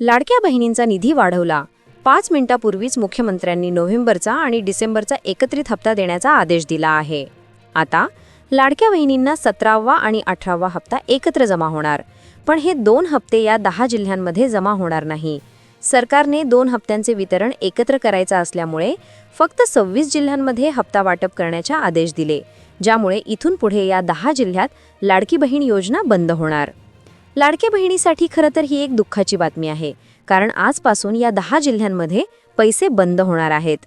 लाडक्या बहिणींचा निधी वाढवला. पाच मिनिटापूर्वीच मुख्यमंत्र्यांनी नोव्हेंबरचा आणि डिसेंबरचा एकत्रित हप्ता देण्याचा आदेश दिला आहे. आता लाडक्या बहिणींना सतरावा आणि अठरावा हप्ता एकत्र जमा होणार पण हे दोन हप्ते या दहा जिल्ह्यांमध्ये जमा होणार नाही. सरकारने दोन हप्त्यांचे वितरण एकत्र करायचं असल्यामुळे फक्त सव्वीस जिल्ह्यांमध्ये हप्ता वाटप करण्याचे आदेश दिले ज्यामुळे इथून पुढे या दहा जिल्ह्यात लाडकी बहीण योजना बंद होणार. लाडक्या बहिणीसाठी खरं तर ही एक दुःखाची बातमी आहे. कारण आजपासून या दहा जिल्ह्यांमध्ये पैसे बंद होणार आहेत.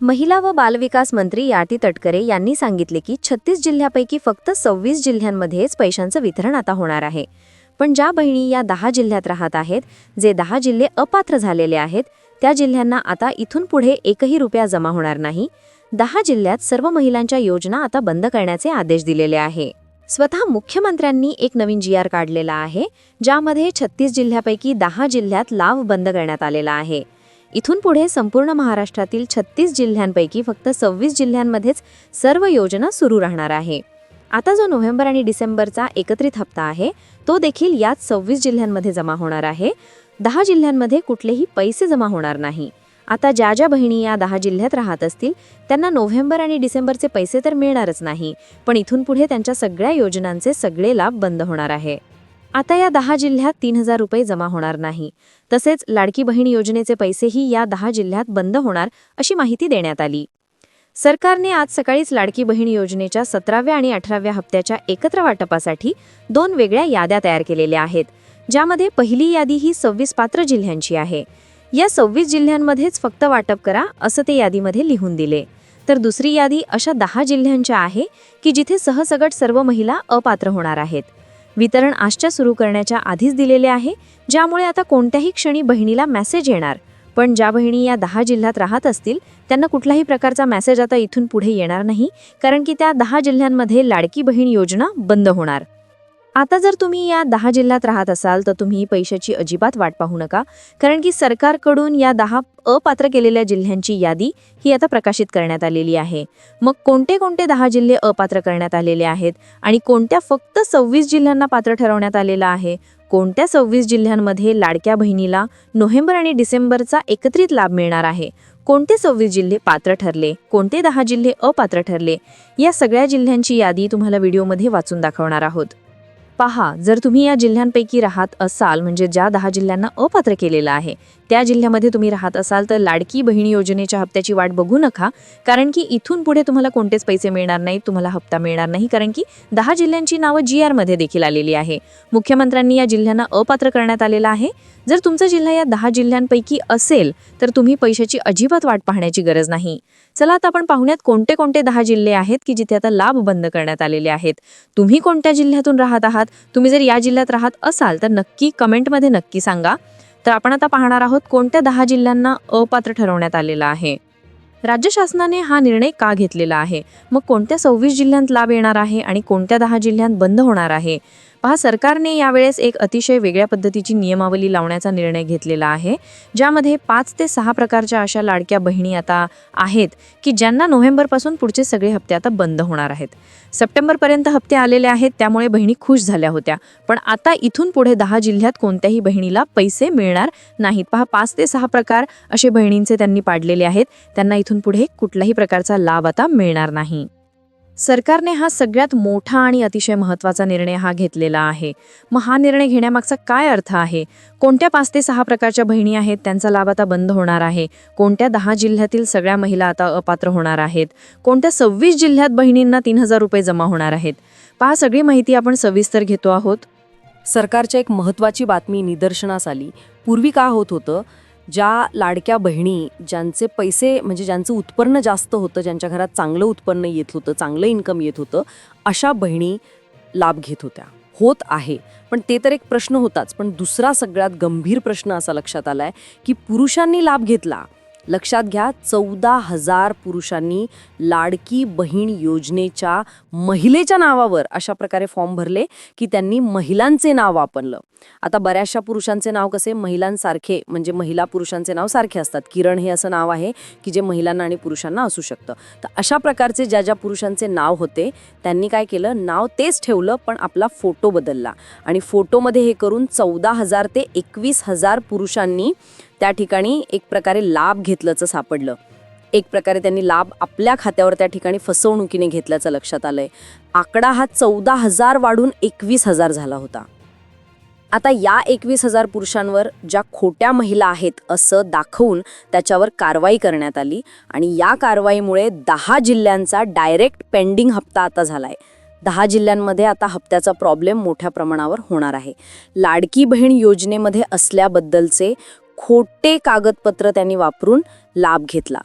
महिला व बालविकास मंत्री याती तटकरे यांनी सांगितले की छत्तीस जिल्ह्यापैकी फक्त सव्वीस जिल्ह्यांमध्येच पैशांचं वितरण आता होणार आहे. पण ज्या बहिणी या दहा जिल्ह्यात राहत आहेत जे दहा जिल्हे अपात्र झालेले आहेत त्या जिल्ह्यांना आता इथून पुढे एकही रुपया जमा होणार नाही. दहा जिल्ह्यात सर्व महिलांच्या योजना आता बंद करण्याचे आदेश दिलेले आहे. स्वतः मुख्यमंत्र्यांनी एक नवीन जी आर काढलेला आहे ज्यामध्ये छत्तीस जिल्ह्यापैकी दहा जिल्ह्यात लाभ बंद करण्यात आलेला आहे. इथून पुढे संपूर्ण महाराष्ट्रातील छत्तीस जिल्ह्यांपैकी फक्त सव्वीस जिल्ह्यांमध्येच सर्व योजना सुरू राहणार आहे. आता जो नोव्हेंबर आणि डिसेंबरचा एकत्रित हप्ता आहे तो देखील याच सव्वीस जिल्ह्यांमध्ये जमा होणार आहे. दहा जिल्ह्यांमध्ये कुठलेही पैसे जमा होणार नाही. आता ज्या ज्या बहिणी या दहा जिल्ह्यात राहत असतील त्यांना नोव्हेंबर आणि डिसेंबरचे पैसे तर मिळणारच नाही पण इथून पुढे त्यांच्या सगळ्या योजनांचे सगळे लाभ बंद होणार आहे. आता या दहा जिल्ह्यात तीन हजार रुपये जमा होणार नाही. तसेच लाडकी बहीण योजनेचे पैसेही या दहा जिल्ह्यात बंद होणार अशी माहिती देण्यात आली. सरकारने आज सकाळीच लाडकी बहीण योजनेच्या सतराव्या आणि अठराव्या हप्त्याच्या एकत्र वाटपासाठी दोन वेगळ्या याद्या तयार केलेल्या आहेत ज्यामध्ये पहिली यादी ही सव्वीस पात्र जिल्ह्यांची आहे. या सव्वीस जिल्ह्यांमध्येच फक्त वाटप करा असं ते यादीमध्ये लिहून दिले. तर दुसरी यादी अशा दहा जिल्ह्यांच्या आहे की जिथे सहसगट सर्व महिला अपात्र होणार आहेत. वितरण आजच्या सुरू करण्याच्या आधीच दिलेले आहे ज्यामुळे आता कोणत्याही क्षणी बहिणीला मेसेज येणार. पण ज्या बहिणी या दहा जिल्ह्यात राहत असतील त्यांना कुठलाही प्रकारचा मेसेज आता इथून पुढे येणार नाही कारण की त्या दहा जिल्ह्यांमध्ये लाडकी बहीण योजना बंद होणार. आता जर तुम्ही या दहा जिल्ह्यात राहत असाल तर तुम्ही पैशाची अजिबात वाट पाहू नका. कारण की सरकारकडून या दहा अपात्र केलेल्या जिल्ह्यांची यादी ही आता प्रकाशित करण्यात आलेली आहे. मग कोणते कोणते दहा जिल्हे अपात्र करण्यात आलेले आहेत आणि कोणत्या फक्त सव्वीस जिल्ह्यांना पात्र ठरवण्यात आलेलं आहे? कोणत्या सव्वीस जिल्ह्यांमध्ये लाडक्या बहिणीला नोव्हेंबर आणि डिसेंबरचा एकत्रित लाभ मिळणार आहे? कोणते सव्वीस जिल्हे पात्र ठरले? कोणते दहा जिल्हे अपात्र ठरले? या सगळ्या जिल्ह्यांची यादी तुम्हाला व्हिडिओमध्ये वाचून दाखवणार आहोत. पहा जर तुम्ही या जिल्ह्यांपैकी राहत असाल म्हणजे ज्या दहा जिल्ह्यांना अपात्र केलेलं आहे त्या जिल्ह्यामध्ये तुम्ही राहत असाल तर लाडकी बहिणी योजनेच्या हप्त्याची वाट बघू नका कारण की इथून पुढे तुम्हाला कोणतेच पैसे मिळणार नाहीत तुम्हाला हप्ता मिळणार नाही कारण की दहा जिल्ह्यांची नावं जी आरमध्ये देखील आलेली आहे. मुख्यमंत्र्यांनी या जिल्ह्यांना अपात्र करण्यात आलेलं आहे. जर तुमचा जिल्हा या दहा जिल्ह्यांपैकी असेल तर तुम्ही पैशाची अजिबात वाट पाहण्याची गरज नाही. चला आता आपण पाहुण्यात कोणते कोणते दहा जिल्हे आहेत की जिथे आता लाभ बंद करण्यात आलेले आहेत. तुम्ही कोणत्या जिल्ह्यातून राहत आहात? तुम्ही जर या जिल्ह्यात राहत असाल तर नक्की कमेंटमध्ये नक्की सांगा. तर आपण आता पाहणार आहोत कोणत्या दहा जिल्ह्यांना अपात्र ठरवण्यात आलेलं आहे. राज्य शासनाने हा निर्णय का घेतलेला आहे? मग कोणत्या सव्वीस जिल्ह्यांत लाभ येणार आहे आणि कोणत्या दहा जिल्ह्यांत बंद होणार आहे? पहा सरकारने यावेळेस एक अतिशय वेगळ्या पद्धतीची नियमावली लावण्याचा निर्णय घेतलेला आहे ज्यामध्ये पाच ते सहा प्रकारच्या अशा लाडक्या बहिणी आता आहेत की ज्यांना नोव्हेंबरपासून पुढचे सगळे हप्ते आता बंद होणार आहेत. सप्टेंबरपर्यंत हप्ते आलेले आहेत त्यामुळे बहिणी खुश झाल्या होत्या. पण आता इथून पुढे दहा जिल्ह्यात कोणत्याही बहिणीला पैसे मिळणार नाहीत. पहा पाच ते सहा प्रकार असे बहिणींचे त्यांनी पाडलेले आहेत त्यांना इथून पुढे कुठल्याही प्रकारचा लाभ आता मिळणार नाही. सरकारने हा सगळ्यात मोठा आणि अतिशय महत्त्वाचा निर्णय हा घेतलेला आहे. मग हा निर्णय घेण्यामागचा काय अर्थ आहे? कोणत्या पाच ते सहा प्रकारच्या बहिणी आहेत? त्यांचा लाभ आता बंद होणार आहे. कोणत्या दहा जिल्ह्यातील सगळ्या महिला आता अपात्र होणार आहेत? कोणत्या सव्वीस जिल्ह्यात बहिणींना तीन हजार रुपये जमा होणार आहेत? पहा सगळी माहिती आपण सविस्तर घेतो आहोत. सरकारच्या एक महत्त्वाची बातमी निदर्शनास आली. पूर्वी का होत होतं? ज्या लाडक्या बहिणी ज्यांचे पैसे म्हणजे ज्यांचं उत्पन्न जास्त होतं ज्यांच्या घरात चांगलं उत्पन्न येत होतं चांगलं इन्कम येत होतं अशा बहिणी लाभ घेत होत्या. होत आहे. पण ते तर एक प्रश्न होताच. पण दुसरा सगळ्यात गंभीर प्रश्न असा लक्षात आला आहे की पुरुषांनी लाभ घेतला लक्षात घ्या चौदा हजार पुरुषांनी लाडकी बहीण योजनेच्या महिलेच्या नावावर अशा प्रकारे फॉर्म भरले की त्यांनी महिलांचे नाव वापरलं. आता बऱ्याचशा पुरुषांचे नाव कसे? महिलांसारखे म्हणजे महिला पुरुषांचे नाव सारखे असतात. किरण हे असं नाव आहे की जे महिलांना आणि पुरुषांना असू शकतं. तर अशा प्रकारचे ज्या ज्या पुरुषांचे नाव होते त्यांनी काय केलं? नाव तेच ठेवलं पण आपला फोटो बदलला. आणि फोटोमध्ये हे करून चौदा हजार ते एकवीस हजार पुरुषांनी त्या ठिकाणी एक प्रकारे लाभ घेतल्याचं सापडलं. एक प्रकारे त्यांनी लाभ आपल्या खात्यावर त्या ठिकाणी फसवणुकीने घेतल्याचं लक्षात आलंय. आकडा हा चौदा हजार वाढून एकवीस हजार झाला होता. आता या एकवीस हजार पुरुषांवर ज्या खोट्या महिला आहेत असं दाखवून त्याच्यावर कारवाई करण्यात आली आणि या कारवाईमुळे दहा जिल्ह्यांचा डायरेक्ट पेंडिंग हप्ता आता झाला आहे दहा जिल्ह्यांमध्ये आता हप्त्याचा प्रॉब्लेम मोठ्या प्रमाणावर होणार आहे. लाडकी बहीण योजनेमध्ये असल्याबद्दलचे खोटे कागदपत्र त्यांनी वापरून लाभ घेतला.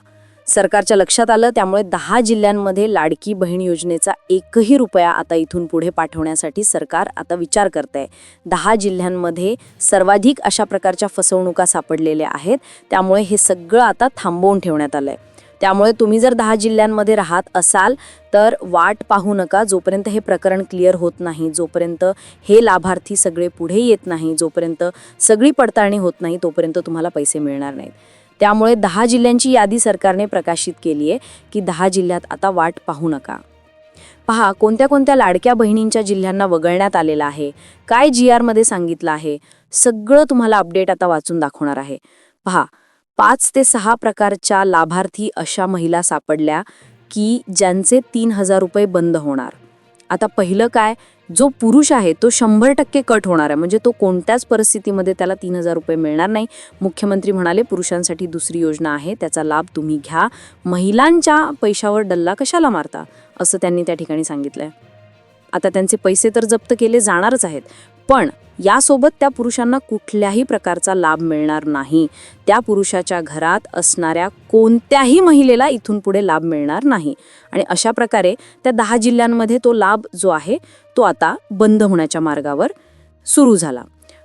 सरकारच्या लक्षात आलं त्यामुळे दहा जिल्ह्यांमध्ये लाडकी बहीण योजनेचा एकही रुपया आता इथून पुढे पाठवण्यासाठी सरकार आता विचार करत आहे दहा जिल्ह्यांमध्ये सर्वाधिक अशा प्रकारच्या फसवणुका सापडलेल्या आहेत त्यामुळे हे सगळं आता थांबवून ठेवण्यात आलं आहे त्यामुळे तुम्ही जर दहा जिल्ह्यांमध्ये राहत असाल तर वाट पाहू नका. जोपर्यंत हे प्रकरण क्लिअर होत नाही जोपर्यंत हे लाभार्थी सगळे पुढे येत नाही जोपर्यंत सगळी पडताळणी होत नाही तोपर्यंत तुम्हाला पैसे मिळणार नाहीत. त्यामुळे दहा जिल्ह्यांची यादी सरकारने प्रकाशित केली आहे की दहा जिल्ह्यात आता वाट पाहू नका. पहा कोणत्या कोणत्या लाडक्या बहिणींच्या जिल्ह्यांना वगळण्यात आलेलं आहे? काय जी आरमध्ये सांगितलं आहे? सगळं तुम्हाला अपडेट आता वाचून दाखवणार आहे. पहा पाच ते सहा प्रकारच्या लाभार्थी अशा महिला सापडल्या की ज्यांचे तीन हजार रुपये बंद होणार. आता पहिलं काय? जो पुरुष आहे तो शंभर टक्के कट होणार आहे. म्हणजे तो कोणत्याच परिस्थितीमध्ये त्याला तीन हजार रुपये मिळणार नाही. मुख्यमंत्री म्हणाले पुरुषांसाठी दुसरी योजना आहे. त्याचा लाभ तुम्ही घ्या. महिलांच्या पैशावर डल्ला कशाला मारता? असं त्यांनी त्या ठिकाणी सांगितलंय. आता त्यांचे पैसे तर जप्त केले जाणारच आहेत. पण यासोबत त्या पुरुषांना कुठल्याही प्रकारचा लाभ मिळणार नाही. त्या पुरुषाच्या घरात असणाऱ्या कोणत्याही महिलेला इथून पुढे लाभ मिळणार नाही. आणि अशा प्रकारे त्या दहा जिल्ह्यांमध्ये तो लाभ जो आहे तो आता बंद होण्याच्या मार्गावर सुरू झाला.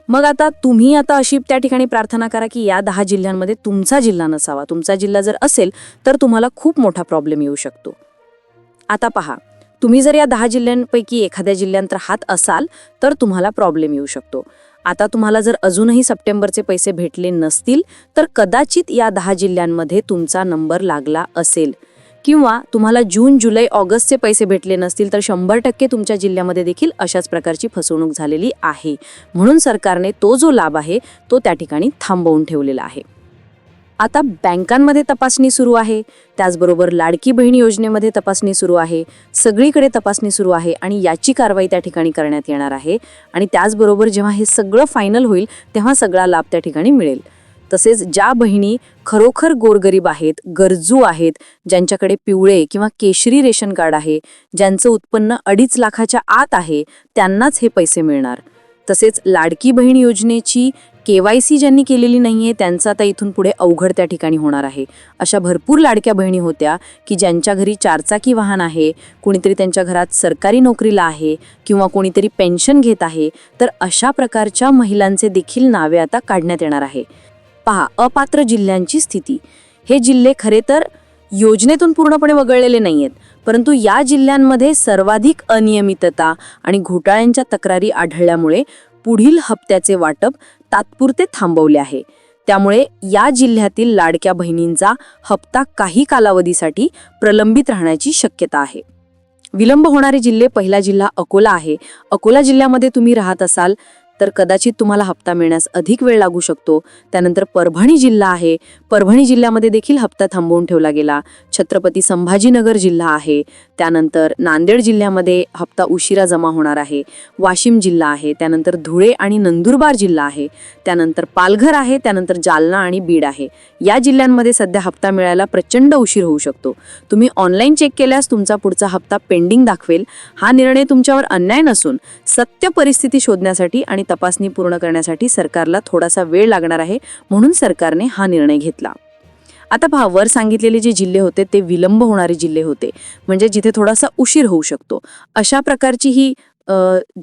मग आता तुम्ही आता अशी त्या ठिकाणी प्रार्थना करा की या दहा जिल्ह्यांमध्ये तुमचा जिल्हा नसावा. तुमचा जिल्हा जर असेल तर तुम्हाला खूप मोठा प्रॉब्लेम येऊ शकतो. आता पहा. तुम्ही जर या दहा जिल्ह्यांपैकी एखाद्या जिल्ह्यांत राहत असाल तर तुम्हाला प्रॉब्लेम येऊ शकतो. आता तुम्हाला जर अजूनही सप्टेंबरचे पैसे भेटले नसतील तर कदाचित या दहा जिल्ह्यांमध्ये तुमचा नंबर लागला असेल. किंवा तुम्हाला जून जुलै ऑगस्टचे पैसे भेटले नसतील तर शंभर टक्के तुमच्या जिल्ह्यामध्ये देखील अशाच प्रकारची फसवणूक झालेली आहे. म्हणून सरकारने तो जो लाभ आहे तो त्या ठिकाणी थांबवून ठेवलेला आहे. आता बँकांमध्ये तपासणी सुरू आहे. त्याचबरोबर लाडकी बहीण योजनेमध्ये तपासणी सुरू आहे. सगळीकडे तपासणी सुरू आहे आणि याची कारवाई त्या ठिकाणी करण्यात येणार आहे. आणि त्याचबरोबर जेव्हा हे सगळं फायनल होईल तेव्हा सगळा लाभ त्या ठिकाणी मिळेल. तसेच ज्या बहिणी खरोखर गोरगरीब आहेत गरजू आहेत ज्यांच्याकडे पिवळे किंवा केशरी रेशन कार्ड आहे ज्यांचं उत्पन्न अडीच लाखाच्या आत आहे त्यांनाच हे पैसे मिळणार. तसेच लाडकी बहीण योजनेची के वाय सी ज्यांनी केलेली नाही आहे त्यांचं आता इथून पुढे अवघड त्या ठिकाणी होणार आहे. अशा भरपूर लाडक्या बहिणी होत्या की ज्यांच्या घरी चारचाकी वाहन आहे कोणीतरी त्यांच्या घरात सरकारी नोकरीला आहे किंवा कोणीतरी पेन्शन घेत आहे तर अशा प्रकारच्या महिलांचे देखील नावे आता काढण्यात येणार आहे. पहा अपात्र जिल्ह्यांची स्थिती. हे जिल्हे खरे तर योजनेतून पूर्णपणे वगळलेले नाही आहेत परंतु या जिल्ह्यांमध्ये सर्वाधिक अनियमितता आणि घोटाळ्यांच्या तक्रारी आढळल्यामुळे पुढील हप्त्याचे वाटप तात्पुरते थांबवले आहे. त्यामुळे या जिल्ह्यातील लाडक्या बहिणींचा हप्ता काही कालावधीसाठी प्रलंबित राहण्याची शक्यता आहे. विलंब होणारे जिल्हे पहिला जिल्हा अकोला आहे. अकोला जिल्ह्यामध्ये तुम्ही राहत असाल तर कदाचित तुम्हाला हप्ता मिळण्यास अधिक वेळ लागू शकतो. त्यानंतर परभणी जिल्हा आहे. परभणी जिल्ह्यामध्ये देखील हप्ता थांबवून ठेवला गेला. छत्रपती संभाजीनगर जिल्हा आहे. त्यानंतर नांदेड जिल्ह्यामध्ये हप्ता उशिरा जमा होणार आहे. वाशिम जिल्हा आहे. त्यानंतर धुळे आणि नंदुरबार जिल्हा आहे. त्यानंतर पालघर आहे. त्यानंतर जालना आणि बीड आहे. या जिल्ह्यांमध्ये सध्या हप्ता मिळायला प्रचंड उशीर होऊ शकतो. तुम्ही ऑनलाईन चेक केल्यास तुमचा पुढचा हप्ता पेंडिंग दाखवेल. हा निर्णय तुमच्यावर अन्याय नसून सत्य परिस्थिती शोधण्यासाठी आणि तपासणी पूर्ण करण्यासाठी सरकारला थोडासा वेळ लागणार आहे म्हणून सरकारने हा निर्णय घेतला. आता पहा वर सांगितलेले जे जिल्हे होते ते विलंब होणारे जिल्हे होते. म्हणजे जिथे थोडासा उशीर होऊ शकतो. अशा प्रकारची ही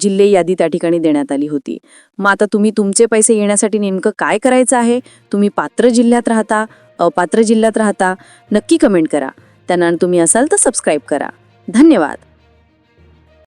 जिल्हे यादी त्या ठिकाणी देण्यात आली होती. मग आता तुम्ही तुमचे पैसे येण्यासाठी नेमकं काय करायचं आहे? तुम्ही पात्र जिल्ह्यात राहता अपात्र जिल्ह्यात राहता नक्की कमेंट करा. त्यांना तुम्ही असाल तर सबस्क्राईब करा. धन्यवाद.